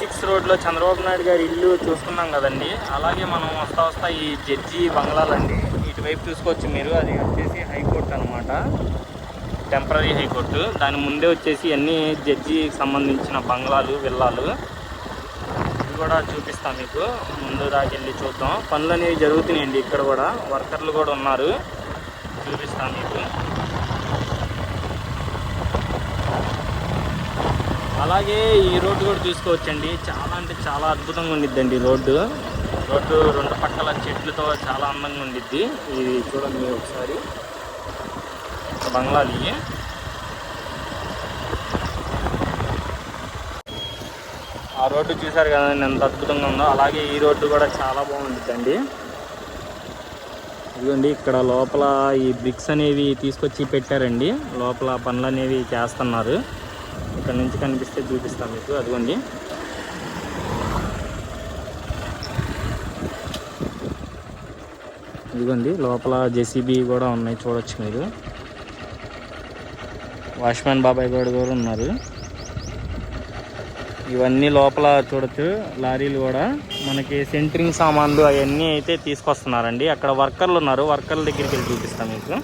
Six రోడ్లో చంద్రబాబు నాయుడు గారి ఇల్లు చూసుకున్నాం కదండి. అలాగే మనం వస్తా వస్తా ఈ జడ్జి బంగ్లాలండి. ఇటువైపు చూసుకోవచ్చు మీరు. అది వచ్చేసి హైకోర్టు అనమాట టెంపరీ హైకోర్టు. దాని ముందే వచ్చేసి అన్ని జడ్జికి సంబంధించిన బంగ్లాలు విల్లాలు. ఇవి కూడా చూపిస్తాం మీకు. ముందు దాకెళ్ళి చూద్దాం. పనులు అనేవి జరుగుతున్నాయండి ఇక్కడ కూడా. వర్కర్లు కూడా ఉన్నారు. చూపిస్తాను మీకు. అలాగే ఈ రోడ్డు కూడా చూసుకోవచ్చండి. చాలా అంటే చాలా అద్భుతంగా ఉండిద్దండి రోడ్డు. రోడ్డు రెండు పక్కల చెట్లతో చాలా అందంగా ఉండిద్ది. ఇది చూడండి ఒకసారి. బంగ్లాలు ఇవి ఆ రోడ్డు చూసారు కదండి ఎంత అద్భుతంగా ఉందో. అలాగే ఈ రోడ్డు కూడా చాలా బాగుండిద్దండి. ఇదిగోండి ఇక్కడ లోపల ఈ బ్రిక్స్ అనేవి తీసుకొచ్చి పెట్టారండి. లోపల పనులు అనేవి చేస్తున్నారు. ఇక్కడ నుంచి కనిపిస్తే చూపిస్తాం మీకు. అదిగోండి. ఇదిగోండి లోపల జెసిబి కూడా ఉన్నాయి చూడొచ్చు మీరు. వాచ్మ్యాన్ బాబాయ్ గారు కూడా ఉన్నారు. ఇవన్నీ లోపల చూడొచ్చు. లారీలు కూడా మనకి సెంటరింగ్ సామాన్లు అవన్నీ అయితే తీసుకొస్తున్నారండి. అక్కడ వర్కర్లు ఉన్నారు. వర్కర్ల దగ్గరికి వెళ్ళి చూపిస్తాం మీకు.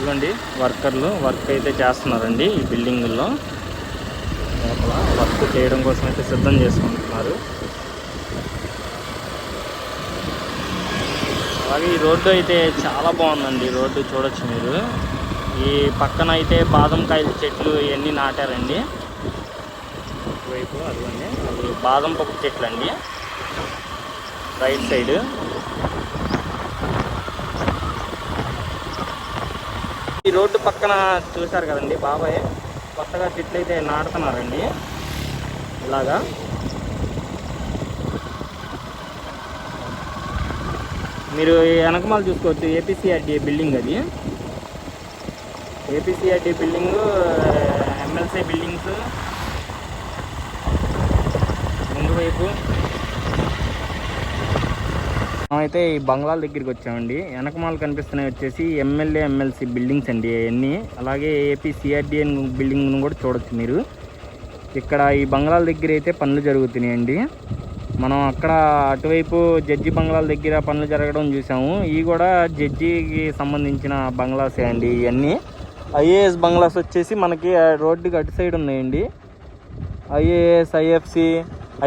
ఇదిగోండి వర్కర్లు వర్క్ అయితే చేస్తున్నారండి ఈ బిల్డింగ్లో లోపల వర్క్ చేయడం కోసం అయితే సిద్ధం చేసుకుంటున్నారు. అలాగే ఈ రోడ్డు అయితే చాలా బాగుందండి ఈ రోడ్డు చూడొచ్చు మీరు. ఈ పక్కన అయితే బాదం కాయల చెట్లు ఇవన్నీ నాటారండి. వైపు అదిగోండి అది బాదం పప్పు చెట్లు అండి రైట్ సైడ్. ఈ రోడ్డు పక్కన చూశారు కదండి బాబాయ్. కొత్తగా చెట్లు అయితే నాటుతున్నారండి. ఇలాగా. మీరు ఈ వెనకమాల చూసుకోవచ్చు ఏపీసీఆర్టీ బిల్డింగ్ అది. APCRT building MLC buildings. ముందు వైపు. అయితే ఈ బంగ్లాల దగ్గరికి వచ్చామండి. వెనకమాల కనిపిస్తున్నాయి వచ్చేసి ఎమ్మెల్యే ఎమ్మెల్సీ బిల్డింగ్స్ అండి అవన్నీ అలాగే ఏపీ సిఆర్డిఎన్ బిల్డింగ్ను కూడా చూడొచ్చు మీరు. ఇక్కడ ఈ బంగ్లాల దగ్గర అయితే పనులు జరుగుతున్నాయండి. మనం అక్కడ అటువైపు జడ్జి బంగ్లాల దగ్గర పనులు జరగడం చూసాము. ఇవి కూడా జడ్జికి సంబంధించిన బంగ్లాసే అండి ఇవన్నీ ఐఏఎస్ బంగ్లాస్ వచ్చేసి మనకి రోడ్డుకి అటు సైడ్ ఉన్నాయండి. ఐఏఎస్ ఐఎఫ్సి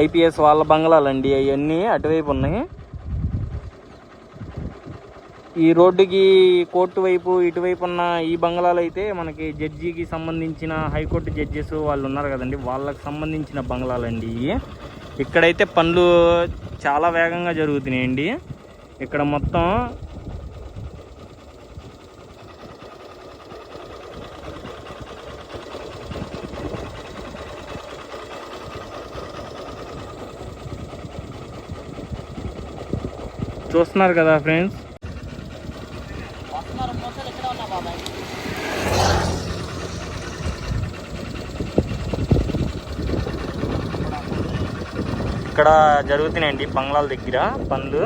ఐపీఎస్ వాళ్ళ బంగ్లాలండి అవన్నీ అటువైపు ఉన్నాయి. ఈ రోడ్డుకి కోర్టు వైపు ఇటువైపు ఉన్న ఈ బంగ్లాలు అయితే మనకి జడ్జికి సంబంధించిన హైకోర్టు జడ్జెస్ వాళ్ళు ఉన్నారు కదండి. వాళ్ళకి సంబంధించిన బంగ్లాలండి ఇవి. ఇక్కడైతే పనులు చాలా వేగంగా జరుగుతున్నాయండి. ఇక్కడ మొత్తం చూస్తున్నారు కదా ఫ్రెండ్స్? ఇక్కడ జరుగుతున్నాయండి బంగ్లాల దగ్గర పనులు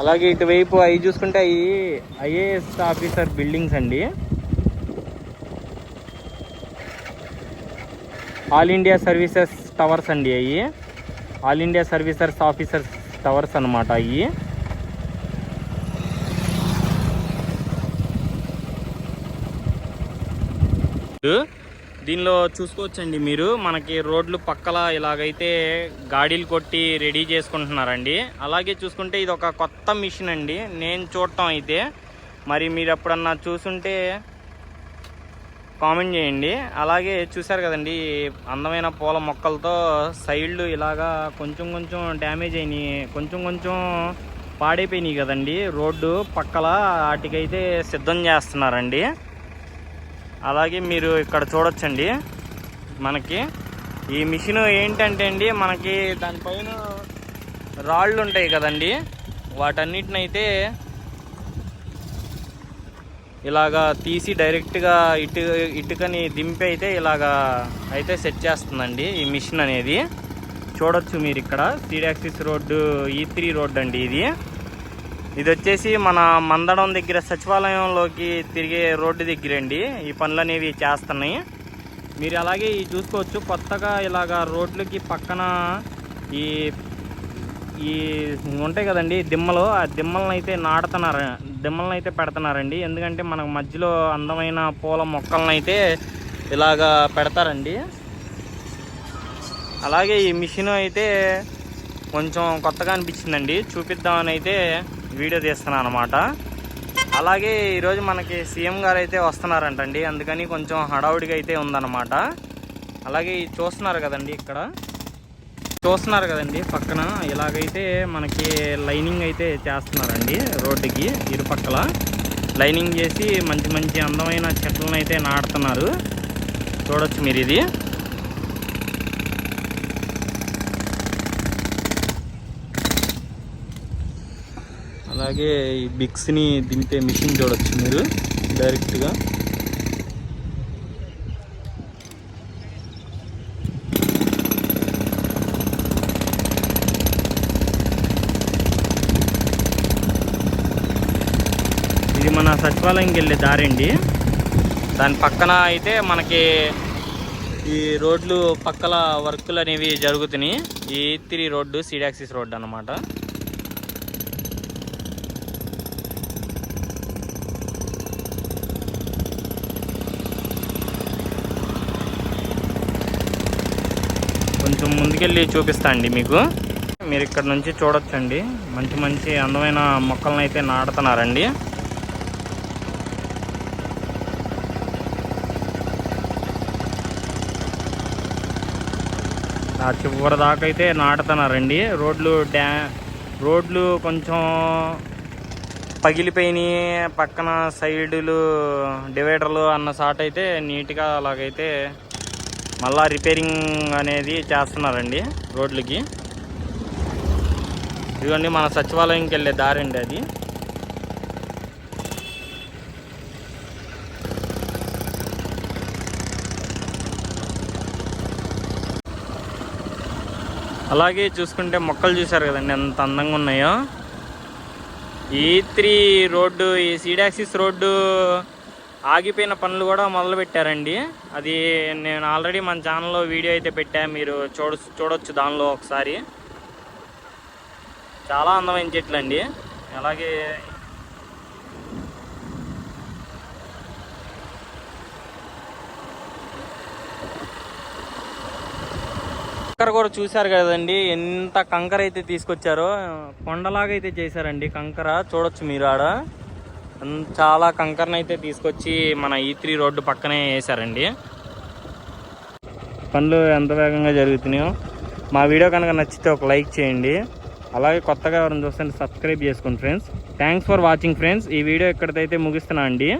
అలాగే ఇటువైపు అవి చూసుకుంటే అవి ఐఏఎస్ ఆఫీసర్ బిల్డింగ్స్ అండి. ఆల్ ఇండియా సర్వీసెస్ టవర్స్ అండి అవి all India services officers towers అనమాట అవి దీనిలో చూసుకోవచ్చండి మీరు. మనకి రోడ్లు పక్కల ఇలాగైతే గాడీలు కొట్టి రెడీ చేసుకుంటున్నారండి. అలాగే చూసుకుంటే ఇది ఒక కొత్త మిషన్ అండి. నేను చూడటం అయితే. మరి మీరు ఎప్పుడన్నా చూసుంటే కామెంట్ చేయండి. అలాగే చూసారు కదండి అందమైన పూల మొక్కలతో సైడ్లు ఇలాగా కొంచెం కొంచెం డ్యామేజ్ అయినాయి. కొంచెం కొంచెం పాడైపోయినాయి కదండి రోడ్డు పక్కల. వాటికైతే సిద్ధం చేస్తున్నారండి. అలాగే మీరు ఇక్కడ చూడొచ్చండి. మనకి ఈ మిషన్ ఏంటంటే అండి మనకి దానిపైన రాళ్ళు ఉంటాయి కదండి. వాటన్నిటినైతే ఇలాగా తీసి డైరెక్ట్గా ఇటు ఇటుకని దింపి అయితే ఇలాగా అయితే సెట్ చేస్తుందండి ఈ మిషన్ అనేది. చూడొచ్చు మీరు ఇక్కడ. త్రీ సీడాక్సిస్ రోడ్డు ఈ త్రీ రోడ్ అండి ఇది. ఇది వచ్చేసి మన మందడం దగ్గర సచివాలయంలోకి తిరిగే రోడ్డు దగ్గర అండి ఈ పనులు అనేవి చేస్తున్నాయి. మీరు అలాగే ఈ చూసుకోవచ్చు. కొత్తగా ఇలాగా రోడ్లకి పక్కన ఈ ఈ ఉంటాయి కదండి దిమ్మలు. ఆ దిమ్మలను అయితే నాడుతున్నారు దిమ్మలను అయితే పెడుతున్నారండి. ఎందుకంటే మనకు మధ్యలో అందమైన పూల మొక్కలను అయితే ఇలాగా పెడతారండి. అలాగే ఈ మిషన్ అయితే కొంచెం కొత్తగా అనిపించిందండి. చూపిద్దామని అయితే వీడియో తీస్తున్నాను అనమాట అలాగే ఈరోజు మనకి సీఎం గారు అయితే వస్తున్నారంటండి. అందుకని కొంచెం హడావుడిగా అయితే ఉందన్నమాట. అలాగే చూస్తున్నారు కదండి ఇక్కడ. చూస్తున్నారు కదండి పక్కన. ఇలాగైతే మనకి లైనింగ్ అయితే చేస్తున్నారండి రోడ్డుకి ఇరుపక్కల. లైనింగ్ చేసి మంచి మంచి అందమైన చెట్లను అయితే నాటుతున్నారు. చూడొచ్చు మీరు ఇది. అలాగే ఈ బిక్స్ని దింపే మిషన్ చూడొచ్చు మీరు డైరెక్ట్గా. ఇది మన సచివాలయంకి వెళ్ళే దారి అండి. దాని పక్కన అయితే మనకి ఈ రోడ్లు పక్కల వర్కులు అనేవి జరుగుతున్నాయి. ఈ త్రీ రోడ్డు సీడాక్సిస్ రోడ్డు అన్నమాట. తీసుకెళ్ళి చూపిస్తా అండి మీకు. మీరు ఇక్కడ నుంచి చూడొచ్చండి. మంచి మంచి అందమైన మొక్కలను అయితే నాటుతున్నారండి. ఆ చివరి దాకా అయితే నాటుతున్నారండి. రోడ్లు డ్యా రోడ్లు కొంచెం పగిలిపోయినాయి. పక్కన సైడులు డివైడర్లు అన్న సాట్ అయితే నీట్గా అలాగైతే మళ్ళా రిపేరింగ్ అనేది చేస్తున్నారండి రోడ్లకి. ఇదిగోండి మన సచివాలయంకి వెళ్ళే దారి అండి అది. అలాగే చూసుకుంటే మొక్కలు చూసారు కదండి ఎంత అందంగా ఉన్నాయో. ఈ త్రీ రోడ్డు ఈ సీడాక్సిస్ రోడ్డు ఆగిపోయిన పనులు కూడా మొదలు పెట్టారండి అది నేను ఆల్రెడీ మన ఛానల్లో వీడియో అయితే పెట్టా మీరు చూడ చూడొచ్చు దానిలో ఒకసారి. చాలా అందమైన చెట్లు అండి. అలాగే కంకర కూడా చూశారు కదండి. ఎంత కంకర అయితే తీసుకొచ్చారో కొండలాగా అయితే చేశారండి కంకర. చూడొచ్చు మీరు ఆడ. చాలా కంకరను అయితే తీసుకొచ్చి మన e ఈ త్రీ రోడ్డు పక్కనే వేశారండి. పనులు ఎంత వేగంగా జరుగుతున్నాయో. మా వీడియో కనుక నచ్చితే ఒక లైక్ చేయండి. అలాగే కొత్తగా ఎవరైనా చూస్తే సబ్స్క్రైబ్ చేసుకోండి friends. Thanks for watching friends ఈ వీడియో ఇక్కడితో అయితే ముగిస్తున్నా అండి.